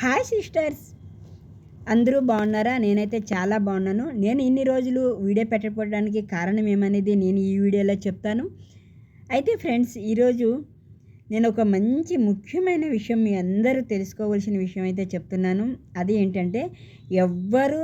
Hi sisters! అందరూ బాగున్నారా? నేనైతే చాలా బాగున్నాను. నేను ఇన్ని రోజులు వీడియో పెట్టకపోవడానికి కారణం ఏమనేది నేను ఈ వీడియోలో చెప్తాను. అయితే ఫ్రెండ్స్ ఈరోజు నేను ఒక మంచి ముఖ్యమైన విషయం మీ అందరూ తెలుసుకోవాల్సిన విషయం అయితే చెప్తున్నాను. అది ఏంటంటే ఎవ్వరు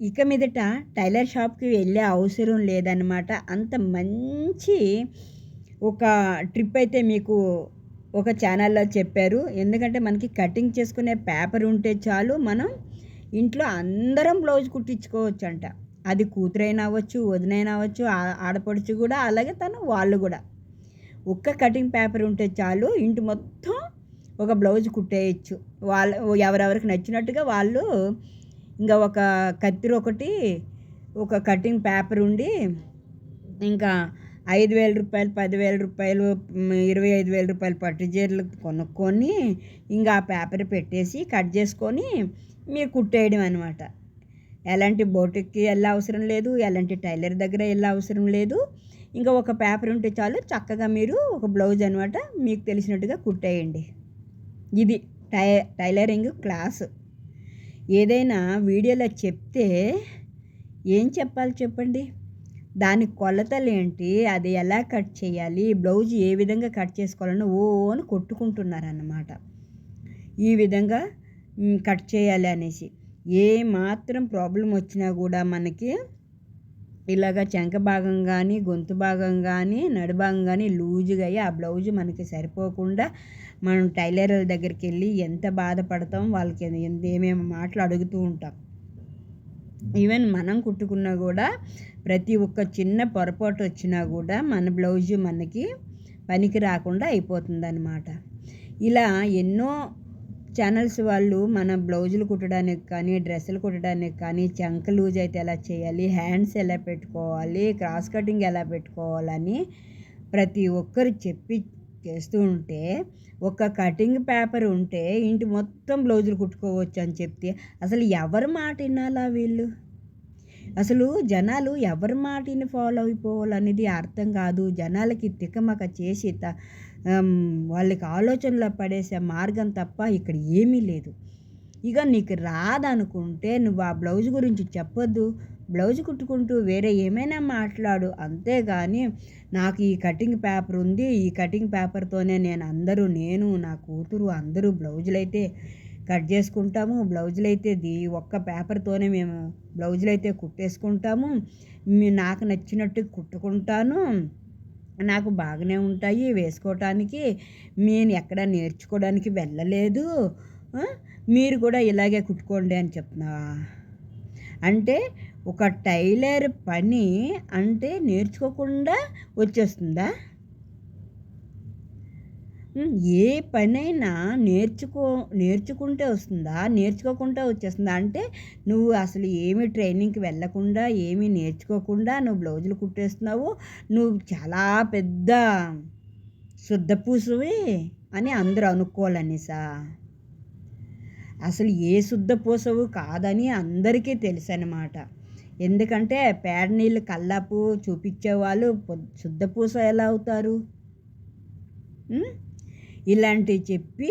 ఇక మీదట టైలర్ షాప్కి వెళ్ళే అవసరం లేదన్నమాట. అంత మంచి ఒక ట్రిప్ అయితే మీకు ఒక ఛానల్లో చెప్పారు. ఎందుకంటే మనకి కటింగ్ చేసుకునే పేపర్ ఉంటే చాలు మనం ఇంట్లో అందరం బ్లౌజ్ కుట్టించుకోవచ్చు అంట అది కూతురైనా అవ్వచ్చు వదినైనా అవ్వచ్చు ఆడపడుచు కూడా అలాగే తను వాళ్ళు కూడా. ఒక్క కటింగ్ పేపర్ ఉంటే చాలు ఇంటి మొత్తం ఒక బ్లౌజ్ కుట్టేయచ్చు. వాళ్ళ ఎవరెవరికి నచ్చినట్టుగా వాళ్ళు ఇంకా ఒక కత్తిరి ఒకటి ఒక కటింగ్ పేపర్ ఉండి ఇంకా ఐదు వేల రూపాయలు పదివేల రూపాయలు ఇరవై ఐదు వేల రూపాయలు పట్టు చీరలు కొనుక్కొని ఇంకా ఆ పేపర్ పెట్టేసి కట్ చేసుకొని మీరు కుట్టేయడం అనమాట ఎలాంటి బోటిక్కి వెళ్ళే అవసరం లేదు ఎలాంటి టైలర్ దగ్గర వెళ్ళే అవసరం లేదు. ఇంకా ఒక పేపర్ ఉంటే చాలు చక్కగా మీరు ఒక బ్లౌజ్ అనమాట మీకు తెలిసినట్టుగా కుట్టేయండి. ఇది టై టైలరింగ్ క్లాసు. ఏదైనా వీడియోలో చెప్తే ఏం చెప్పాలి చెప్పండి? దాని కొలతలు ఏంటి? అది ఎలా కట్ చేయాలి? బ్లౌజ్ ఏ విధంగా కట్ చేసుకోవాలని ఓ అని కొట్టుకుంటున్నారన్నమాట. ఈ విధంగా కట్ చేయాలి అనేసి. ఏ మాత్రం ప్రాబ్లం వచ్చినా కూడా మనకి ఇలాగ చెంక భాగం కానీ గొంతు భాగం కానీ నడుభాగం కానీ లూజుగా అయ్యి ఆ బ్లౌజ్ మనకి సరిపోకుండా మనం టైలర్ దగ్గరికి వెళ్ళి ఎంత బాధపడతాం వాళ్ళకి ఏమేమి మాటలు అడుగుతూ ఉంటాం. ఈవెన్ మనం కుట్టుకున్నా కూడా ప్రతి ఒక్క చిన్న పొరపాటు వచ్చినా కూడా మన బ్లౌజు మనకి పనికి రాకుండా అయిపోతుందన్నమాట. ఇలా ఎన్నో ఛానల్స్ వాళ్ళు మన బ్లౌజులు కుట్టడానికి కానీ డ్రెస్సులు కుట్టడానికి కానీ చంక లూజ్ అయితే ఎలా చేయాలి హ్యాండ్స్ ఎలా పెట్టుకోవాలి క్రాస్ కటింగ్ ఎలా పెట్టుకోవాలని ప్రతి ఒక్కరు చెప్పి చేస్తూ ఉంటే ఒక కటింగ్ పేపర్ ఉంటే ఇంటి మొత్తం బ్లౌజులు కుట్టుకోవచ్చు అని చెప్తే అసలు ఎవరి మాట వినాలా వీళ్ళు? అసలు జనాలు ఎవరి మాటని ఫాలో అయిపోవాలనేది అర్థం కాదు. జనాలకి తికమక చేసి త వాళ్ళకి ఆలోచనలో పడేసే మార్గం తప్ప ఇక్కడ ఏమీ లేదు. ఇక నీకు రాదనుకుంటే నువ్వు ఆ బ్లౌజ్ గురించి చెప్పొద్దు. బ్లౌజ్ కుట్టుకుంటూ వేరే ఏమైనా మాట్లాడు. అంతేగాని నాకు ఈ కటింగ్ పేపర్ ఉంది. ఈ కటింగ్ పేపర్తోనే నేను అందరూ నేను నా కూతురు అందరూ బ్లౌజులు అయితే కట్ చేసుకుంటాము. బ్లౌజులు అయితే దీ ఒక్క పేపర్తోనే మేము బ్లౌజులు అయితే కుట్టేసుకుంటాము నాకు నచ్చినట్టు కుట్టుకుంటాను. నాకు బాగానే ఉంటాయి వేసుకోవటానికి నేను ఎక్కడ నేర్చుకోవడానికి వెళ్ళలేదు. మీరు కూడా ఇలాగే కుట్టుకోండి అని చెప్తున్నా అంటే ఒక టైలర్ పని అంటే నేర్చుకోకుండా వచ్చేస్తుందా? ఏ పనైనా నేర్చుకో నేర్చుకుంటే వస్తుందా? నేర్చుకోకుండా వచ్చేస్తుందా? అంటే నువ్వు అసలు ఏమి ట్రైనింగ్కి వెళ్ళకుండా ఏమీ నేర్చుకోకుండా నువ్వు బ్లౌజులు కుట్టేస్తున్నావు. నువ్వు చాలా పెద్ద శుద్ధ పూసవి అని అందరూ అనుకోవాలనిసా? అసలు ఏ శుద్ధ పూసవు కాదని అందరికీ తెలుసు అనమాట ఎందుకంటే పేడ నీళ్ళు కల్లాపు చూపించేవాళ్ళు శుద్ధ పూస ఎలా అవుతారు? ఇలాంటివి చెప్పి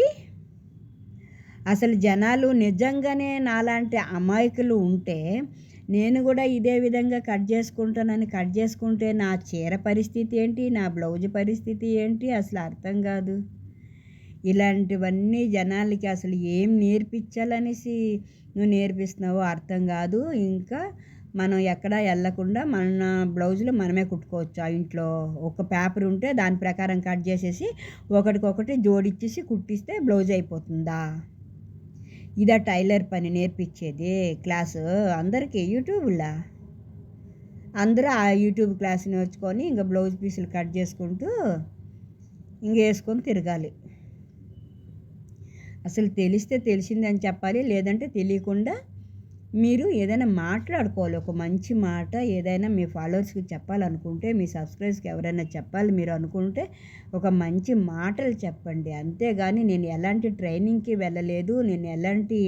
అసలు జనాలు నిజంగానే నాలాంటి అమాయకులు ఉంటే నేను కూడా ఇదే విధంగా కట్ చేసుకుంటానని కట్ చేసుకుంటే నా చీర పరిస్థితి ఏంటి నా బ్లౌజ్ పరిస్థితి ఏంటి అసలు అర్థం కాదు. ఇలాంటివన్నీ జనాలకి అసలు ఏం నేర్పించాలనేసి నువ్వు నేర్పిస్తున్నావో అర్థం కాదు. ఇంకా మనం ఎక్కడ వెళ్ళకుండా మన బ్లౌజులు మనమే కుట్టుకోవచ్చు. ఆ ఇంట్లో ఒక పేపర్ ఉంటే దాని ప్రకారం కట్ చేసేసి ఒకటికొకటి జోడిచ్చేసి కుట్టిస్తే బ్లౌజ్ అయిపోతుందా? ఇదా టైలర్ పని నేర్పించేది క్లాసు అందరికీ యూట్యూబ్లా? అందరూ ఆ యూట్యూబ్ క్లాస్ నేర్చుకొని ఇంకా బ్లౌజ్ పీసులు కట్ చేసుకుంటూ ఇంక వేసుకొని తిరగాలి. అసలు తెలిస్తే తెలిసిందని చెప్పాలి లేదంటే తెలియకుండా మీరు ఏదైనా మాట్లాడుకోవాలి. ఒక మంచి మాట ఏదైనా మీ ఫాలోవర్స్కి చెప్పాలనుకుంటే మీ సబ్స్క్రైబ్స్కి ఎవరైనా చెప్పాలి మీరు అనుకుంటే ఒక మంచి మాటలు చెప్పండి. అంతేగాని నేను ఎలాంటి ట్రైనింగ్కి వెళ్ళలేదు నేను ఎలాంటి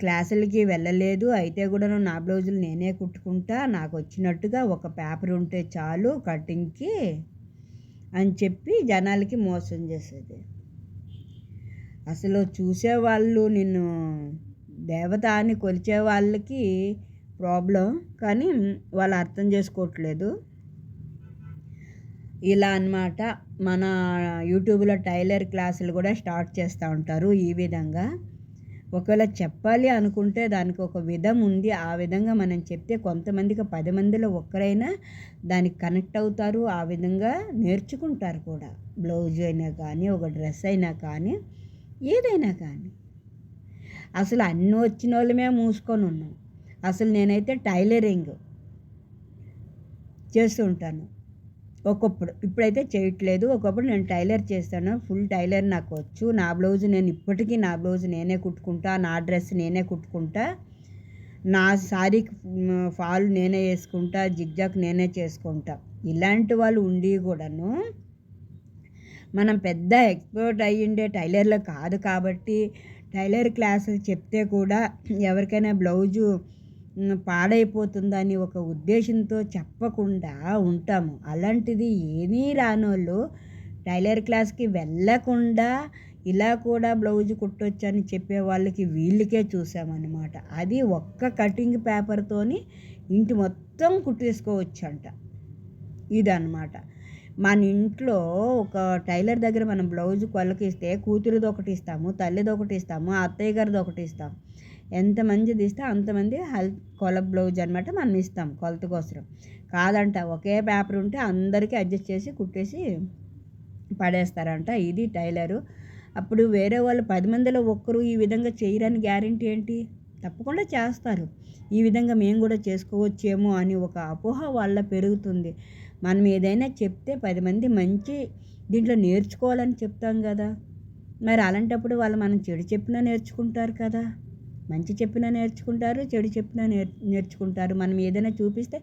క్లాసులకి వెళ్ళలేదు. అయితే కూడా నా బ్లౌజులు నేనే కుట్టుకుంటా నాకు వచ్చినట్టుగా ఒక పేపర్ ఉంటే చాలు కటింగ్కి అని చెప్పి జనాలకి మోసం చేసేది. అసలు చూసేవాళ్ళు నిన్ను దేవత అని కొలిచే వాళ్ళకి ప్రాబ్లం కానీ వాళ్ళు అర్థం చేసుకోవట్లేదు. ఇలా అన్నమాట. మన యూట్యూబ్లో టైలర్ క్లాసులు కూడా స్టార్ట్ చేస్తూ ఉంటారు ఈ విధంగా. ఒకవేళ చెప్పాలి అనుకుంటే దానికి ఒక విధం ఉంది. ఆ విధంగా మనం చెప్తే కొంతమందికి పది మందిలో ఒక్కరైనా దానికి కనెక్ట్ అవుతారు. ఆ విధంగా నేర్చుకుంటారు కూడా. బ్లౌజ్ అయినా కానీ ఒక డ్రెస్ అయినా కానీ ఏదైనా కానీ. అసలు అన్నీ వచ్చిన వాళ్ళమే మూసుకొని ఉన్నాం అసలు నేనైతే టైలరింగ్ చేస్తూ ఉంటాను. ఒకప్పుడు ఇప్పుడైతే చేయట్లేదు. ఒకప్పుడు నేను టైలర్ చేస్తాను. ఫుల్ టైలర్ నాకు వచ్చు. నా బ్లౌజ్ నేను ఇప్పటికీ నా బ్లౌజ్ నేనే కుట్టుకుంటా. నా డ్రెస్ నేనే కుట్టుకుంటా. నా శారీకి ఫాల్ నేనే వేసుకుంటా. జిగ్జాక్ నేనే చేసుకుంటా. ఇలాంటి వాళ్ళు ఉండి కూడాను మనం పెద్ద ఎక్స్పర్ట్ అయ్యిండే టైలర్లో కాదు కాబట్టి టైలర్ క్లాసులు చెప్తే కూడా ఎవరికైనా బ్లౌజు పాడైపోతుందని ఒక ఉద్దేశంతో చెప్పకుండా ఉంటాము. అలాంటిది ఏమీ రానోళ్ళు టైలర్ క్లాస్కి వెళ్ళకుండా ఇలా కూడా బ్లౌజ్ కుట్టొచ్చు అని చెప్పే వాళ్ళకి వీళ్ళకే చూసామన్నమాట. అది ఒక్క కటింగ్ పేపర్తోని ఇంటి మొత్తం కుట్టేసుకోవచ్చు అంట ఇదన్నమాట. మన ఇంట్లో ఒక టైలర్ దగ్గర మనం బ్లౌజ్ కొలకిస్తే కూతురిది ఒకటి ఇస్తాము తల్లిది ఒకటి ఇస్తాము అత్తయ్య గారిది ఒకటి ఇస్తాము ఎంతమంది ఇస్తే అంతమంది హెల్త్ కొల బ్లౌజ్ అనమాట మనం ఇస్తాం కొలత కోసం కాదంట ఒకే పేపర్ ఉంటే అందరికీ అడ్జస్ట్ చేసి కుట్టేసి పడేస్తారంట ఇది టైలరు. అప్పుడు వేరే వాళ్ళు పది మందిలో ఒక్కరు ఈ విధంగా చేయరని గ్యారంటీ ఏంటి? తప్పకుండా చేస్తారు. ఈ విధంగా మేము కూడా చేసుకోవచ్చేమో అని ఒక అపోహ వాళ్ళ పెరుగుతుంది. మనం ఏదైనా చెప్తే పది మంది మంచి దీంట్లో నేర్చుకోవాలని చెప్తాం కదా. మరి అలాంటప్పుడు వాళ్ళు మనం చెడు చెప్పినా నేర్చుకుంటారు కదా. మంచి చెప్పినా నేర్చుకుంటారు చెడు చెప్పినా నేర్ నేర్చుకుంటారు. మనం ఏదైనా చూపిస్తే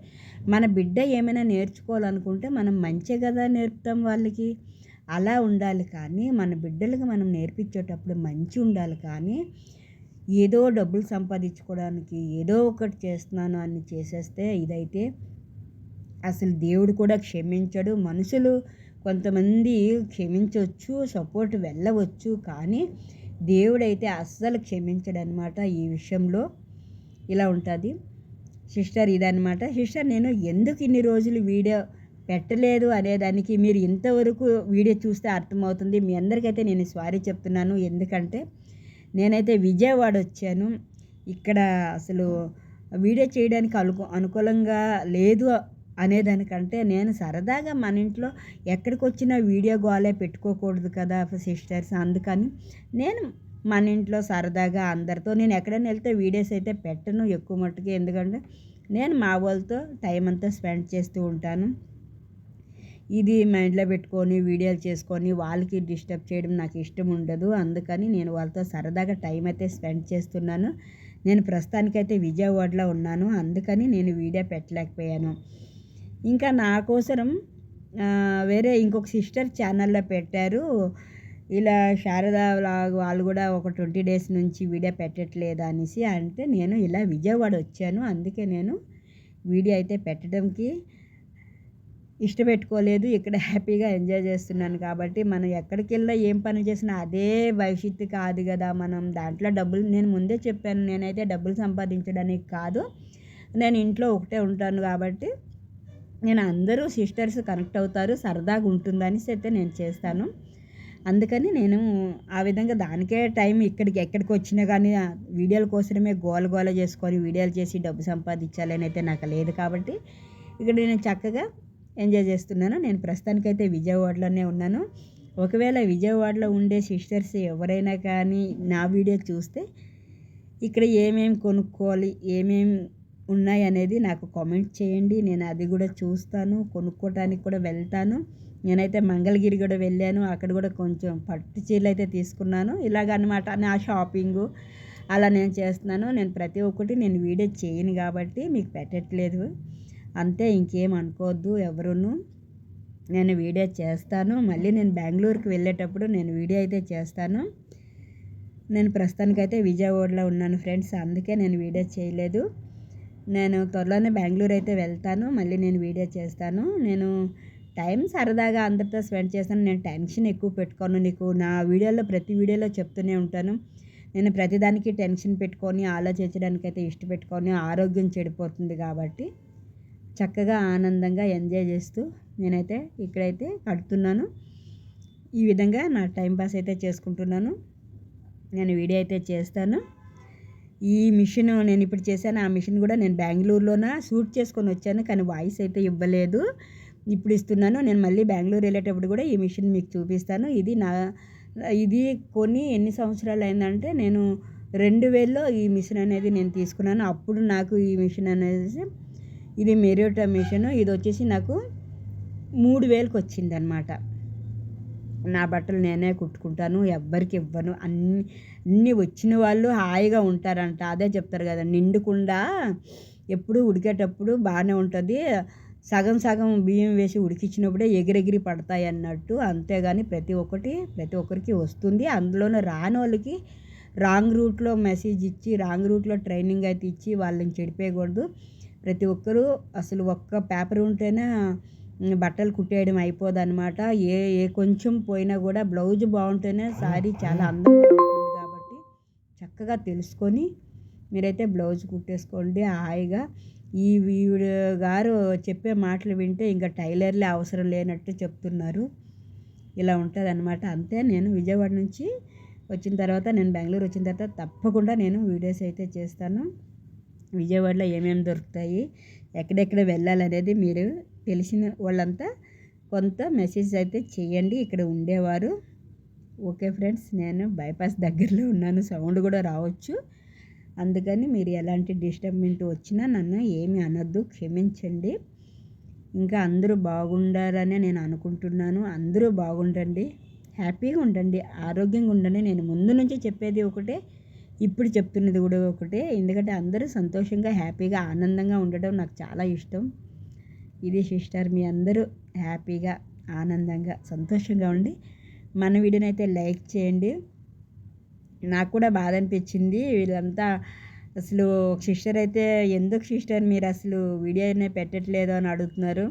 మన బిడ్డ ఏమైనా నేర్చుకోవాలనుకుంటే మనం మంచి కదా నేర్పుతాం వాళ్ళకి. అలా ఉండాలి కానీ మన బిడ్డలకు మనం నేర్పించేటప్పుడు మంచి ఉండాలి కానీ ఏదో డబ్బులు సంపాదించుకోవడానికి ఏదో ఒకటి చేస్తున్నాను అని చేసేస్తే ఇదైతే అసలు దేవుడు కూడా క్షమించడు. మనుషులు కొంతమంది క్షమించవచ్చు సపోర్ట్ వెళ్ళవచ్చు కానీ దేవుడైతే అస్సలు క్షమించడనమాట ఈ విషయంలో. ఇలా ఉంటుంది. సిస్టర్ ఇదనమాట సిస్టర్ నేను ఎందుకు ఇన్ని రోజులు వీడియో పెట్టలేదు? అనేదానికి మీరు ఇంతవరకు వీడియో చూస్తే అర్థమవుతుంది. మీ అందరికైతే నేను సారీ చెప్తున్నాను. ఎందుకంటే నేనైతే విజయవాడ వచ్చాను. ఇక్కడ అసలు వీడియో చేయడానికి అనుకూ అనుకూలంగా లేదు. అనేదానికంటే నేను సరదాగా మన ఇంట్లో ఎక్కడికి వచ్చినా వీడియో గోలే పెట్టుకోకూడదు కదా సిస్టర్స్. అందుకని నేను మన ఇంట్లో సరదాగా అందరితో నేను ఎక్కడైనా వెళ్తే వీడియోస్ అయితే పెట్టను ఎక్కువ మట్టుకు. ఎందుకంటే నేను మా వాళ్ళతో టైం అంతా స్పెండ్ చేస్తూ ఉంటాను. ఇది మైండ్లో పెట్టుకొని వీడియోలు చేసుకొని వాళ్ళకి డిస్టర్బ్ చేయడం నాకు ఇష్టం ఉండదు. అందుకని నేను వాళ్ళతో సరదాగా టైం అయితే స్పెండ్ చేస్తున్నాను. నేను ప్రస్తుతానికైతే విజయవాడలో ఉన్నాను. అందుకని నేను వీడియో పెట్టలేకపోయాను. ఇంకా నా కోసం వేరే ఇంకొక సిస్టర్ ఛానల్లో పెట్టారు. ఇలా శారదా వ్లాగ్ వాళ్ళు కూడా ఒక ట్వంటీ డేస్ నుంచి వీడియో పెట్టట్లేదు అనేసి అంటే నేను ఇలా విజయవాడ వచ్చాను. అందుకే నేను వీడియో అయితే పెట్టడంకి ఇష్టపెట్టుకోలేదు. ఇక్కడ హ్యాపీగా ఎంజాయ్ చేస్తున్నాను కాబట్టి మనం ఎక్కడికి వెళ్ళా ఏం పని చేసినా అదే భవిష్యత్తు కాదు కదా మనం. దాంట్లో డబ్బులు నేను ముందే చెప్పాను. నేనైతే డబ్బులు సంపాదించడానికి కాదు. నేను ఇంట్లో ఒకటే ఉంటాను కాబట్టి నేను అందరూ సిస్టర్స్ కనెక్ట్ అవుతారు సరదాగా ఉంటుందని అయితే నేను చేస్తాను. అందుకని నేను ఆ విధంగా దానికే టైం ఇక్కడికి ఎక్కడికి వచ్చినా కానీ వీడియోల కోసమే గోల గోల చేసుకొని వీడియోలు చేసి డబ్బు సంపాదించాలని అయితే నాకు లేదు కాబట్టి ఇక్కడ నేను చక్కగా ఎంజాయ్ చేస్తున్నాను. నేను ప్రస్తుతానికైతే విజయవాడలోనే ఉన్నాను. ఒకవేళ విజయవాడలో ఉండే సిస్టర్స్ ఎవరైనా కానీ నా వీడియో చూస్తే ఇక్కడ ఏమేమి కొనుక్కోవాలి ఏమేమి ఉన్నాయి అనేది నాకు కామెంట్ చేయండి. నేను అది కూడా చూస్తాను కొనుక్కోవటానికి కూడా వెళ్తాను. నేనైతే మంగళగిరి కూడా వెళ్ళాను. అక్కడ కూడా కొంచెం పట్టు చీరలు అయితే తీసుకున్నాను. ఇలాగనమాట నా షాపింగు అలా నేను చేస్తున్నాను. నేను ప్రతి ఒక్కటి నేను వీడియో చేయను కాబట్టి మీకు పెట్టట్లేదు. అంతే ఇంకేం అనుకోవద్దు ఎవరును. నేను వీడియో చేస్తాను. మళ్ళీ నేను బెంగళూరుకి వెళ్ళేటప్పుడు నేను వీడియో అయితే చేస్తాను. నేను ప్రస్తుతానికైతే విజయవాడలో ఉన్నాను ఫ్రెండ్స్. అందుకే నేను వీడియో చేయలేదు. నేను త్వరలోనే బెంగళూరు అయితే వెళ్తాను మళ్ళీ నేను వీడియో చేస్తాను. నేను టైం సరదాగా అందరితో స్పెండ్ చేస్తాను. నేను టెన్షన్ ఎక్కువ పెట్టుకోను. నీకు నా వీడియోలో ప్రతి వీడియోలో చెప్తూనే ఉంటాను. నేను ప్రతిదానికి టెన్షన్ పెట్టుకొని ఆలోచించడానికి అయితే ఇష్టపెట్టుకొని ఆరోగ్యం చెడిపోతుంది కాబట్టి చక్కగా ఆనందంగా ఎంజాయ్ చేస్తూ నేనైతే ఇక్కడైతే కడుతున్నాను ఈ విధంగా నా టైం పాస్ అయితే చేసుకుంటున్నాను. నేను వీడియో అయితే చేస్తాను. ఈ మిషన్ నేను ఇప్పుడు చేశాను. ఆ మిషన్ కూడా నేను బెంగళూరులోన షూట్ చేసుకొని వచ్చాను. కానీ వాయిస్ అయితే ఇవ్వలేదు. ఇప్పుడు ఇస్తున్నాను. నేను మళ్ళీ బెంగళూరు వెళ్ళేటప్పుడు కూడా ఈ మిషన్ మీకు చూపిస్తాను. ఇది నా ఇది కొని ఎన్ని సంవత్సరాలు అయిందంటే నేను రెండు వేల్లో ఈ మిషన్ అనేది నేను తీసుకున్నాను. అప్పుడు నాకు ఈ మిషన్ అనేది ఇది మెరియోటా మిషన్. ఇది వచ్చేసి నాకు మూడు వేలకు వచ్చిందనమాట నా బట్టలు నేనే కుట్టుకుంటాను. ఎవ్వరికి ఇవ్వను. అన్ని అన్నీ వచ్చిన వాళ్ళు హాయిగా ఉంటారంట. అదే చెప్తారు కదా నిండుకుండా ఎప్పుడు ఉడికేటప్పుడు బాగానే ఉంటుంది. సగం సగం బియ్యం వేసి ఉడికించినప్పుడే ఎగిరెగిరి పడతాయి అన్నట్టు. అంతేగాని ప్రతి ఒక్కటి ప్రతి ఒక్కరికి వస్తుంది. అందులోనూ రాని వాళ్ళకి రాంగ్ రూట్లో మెసేజ్ ఇచ్చి రాంగ్ రూట్లో ట్రైనింగ్ అయితే ఇచ్చి వాళ్ళని చెడిపోయకూడదు. ప్రతి ఒక్కరూ అసలు ఒక్క పేపర్ ఉంటేనే బట్టలు కుట్టేయడం అయిపోదన్నమాట. ఏ ఏ కొంచెం పోయినా కూడా బ్లౌజ్ బాగుంటేనే శారీ చాలా అందంగా ఉంటుంది చక్కగా తెలుసుకొని మీరైతే బ్లౌజ్ కుట్టేసుకోండి హాయిగా. ఈ వీడియో గారు చెప్పే మాటలు వింటే ఇంకా టైలర్లే అవసరం లేనట్టు చెప్తున్నారు. ఇలా ఉంటుంది అనమాట అంతే నేను విజయవాడ నుంచి వచ్చిన తర్వాత నేను బెంగళూరు వచ్చిన తర్వాత తప్పకుండా నేను వీడియోస్ అయితే చేస్తాను. విజయవాడలో ఏమేమి దొరుకుతాయి ఎక్కడెక్కడ వెళ్ళాలనేది మీరు తెలిసిన వాళ్ళంతా కొంత మెసేజ్ అయితే చేయండి. ఇక్కడ ఉండేవారు ఓకే ఫ్రెండ్స్ నేను బైపాస్ దగ్గరలో ఉన్నాను సౌండ్ కూడా రావచ్చు. అందుకని మీరు ఎలాంటి డిస్టర్బెంట్ వచ్చినా నన్ను ఏమి అనొద్దు క్షమించండి. ఇంకా అందరూ బాగుండారని నేను అనుకుంటున్నాను. అందరూ బాగుండండి హ్యాపీగా ఉండండి ఆరోగ్యంగా ఉండండి. నేను ముందు నుంచి చెప్పేది ఒకటే ఇప్పుడు చెప్తున్నది కూడా ఒకటే. ఎందుకంటే అందరూ సంతోషంగా హ్యాపీగా ఆనందంగా ఉండడం నాకు చాలా ఇష్టం. ఇది సిస్టర్ మీ అందరూ హ్యాపీగా ఆనందంగా సంతోషంగా ఉండి మన వీడియోనైతే లైక్ చేయండి. నాకు కూడా బాధ అనిపించింది. వీళ్ళంతా అసలు సిస్టర్ అయితే ఎందుకు సిస్టర్ మీరు అసలు వీడియోనే పెట్టట్లేదు అని అడుగుతున్నారు.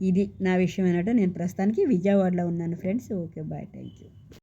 ఇది నా విషయం అన్నట్టు నేను ప్రస్తుతానికి విజయవాడలో ఉన్నాను. Friends okay bye thank you